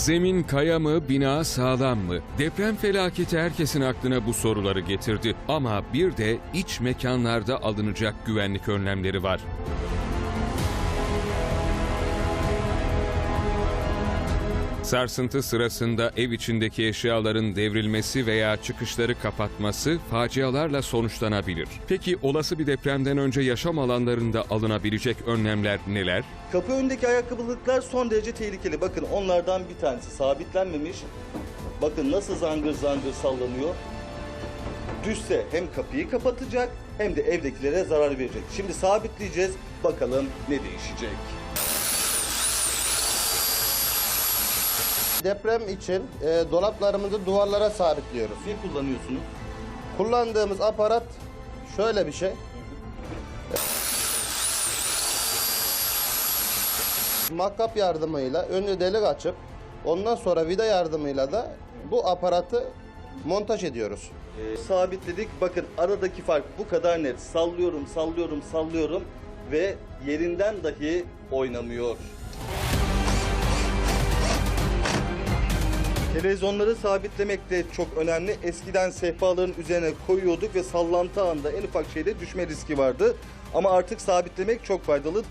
Zemin kaya mı, bina sağlam mı? Deprem felaketi herkesin aklına bu soruları getirdi. Ama bir de iç mekanlarda alınacak güvenlik önlemleri var. Sarsıntı sırasında ev içindeki eşyaların devrilmesi veya çıkışları kapatması facialarla sonuçlanabilir. Peki olası bir depremden önce yaşam alanlarında alınabilecek önlemler neler? Kapı önündeki ayakkabılıklar son derece tehlikeli. Bakın onlardan bir tanesi sabitlenmemiş. Bakın nasıl zangır zangır sallanıyor. Düşse hem kapıyı kapatacak hem de evdekilere zarar verecek. Şimdi sabitleyeceğiz. Bakalım ne değişecek. Deprem için e, dolaplarımızı duvarlara sabitliyoruz. Ne kullanıyorsunuz? Kullandığımız aparat şöyle bir şey. Makkap yardımıyla önce delik açıp ondan sonra vida yardımıyla da bu aparatı montaj ediyoruz. Ee, sabitledik. Bakın aradaki fark bu kadar net. Sallıyorum, sallıyorum, sallıyorum ve yerinden dahi oynamıyor. Televizyonları sabitlemek de çok önemli. Eskiden sehpaların üzerine koyuyorduk ve sallantı anında en ufak şeyde düşme riski vardı. Ama artık sabitlemek çok faydalı.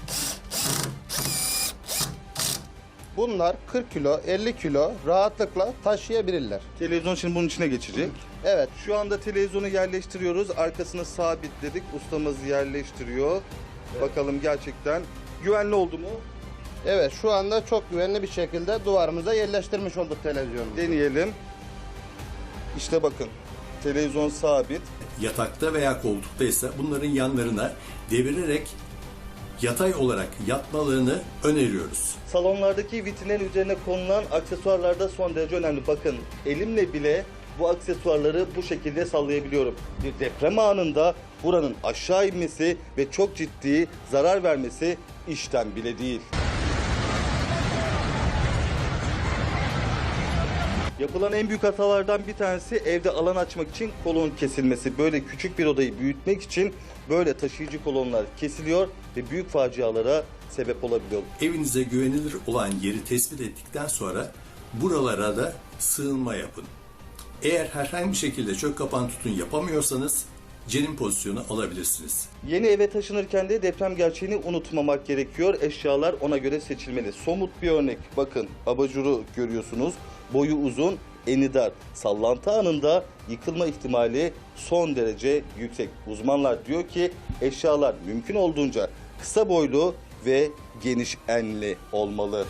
Bunlar 40 kilo, 50 kilo rahatlıkla taşıyabilirler. Televizyon şimdi bunun içine geçecek. Evet, Şu anda televizyonu yerleştiriyoruz. Arkasını sabitledik. Ustamız yerleştiriyor. Bakalım gerçekten güvenli oldu mu? Evet şu anda çok güvenli bir şekilde duvarımıza yerleştirmiş olduk televizyonu. Deneyelim. İşte bakın. Televizyon sabit. yatakta veya koltuktaysa bunların yanlarına devirerek yatay olarak yatmalarını öneriyoruz. Salonlardaki vitrinlerin üzerine konulan aksesuarlar da son derece önemli. Bakın elimle bile bu aksesuarları bu şekilde sallayabiliyorum. Bir deprem anında buranın aşağı inmesi ve çok ciddi zarar vermesi işten bile değil. Yapılan en büyük hatalardan bir tanesi evde alan açmak için kolon kesilmesi. Böyle küçük bir odayı büyütmek için böyle taşıyıcı kolonlar kesiliyor ve büyük facialara sebep olabiliyor. Evinize güvenilir olan yeri tespit ettikten sonra buralara da sığınma yapın. Eğer herhangi bir şekilde çök kapan tutun yapamıyorsanız cenin pozisyonu alabilirsiniz. Yeni eve taşınırken de deprem gerçeğini unutmamak gerekiyor. Eşyalar ona göre seçilmeli. Somut bir örnek. Bakın abajuru görüyorsunuz. Boyu uzun, eni dar. Sallantı anında yıkılma ihtimali son derece yüksek. Uzmanlar diyor ki eşyalar mümkün olduğunca kısa boylu ve geniş enli olmalı.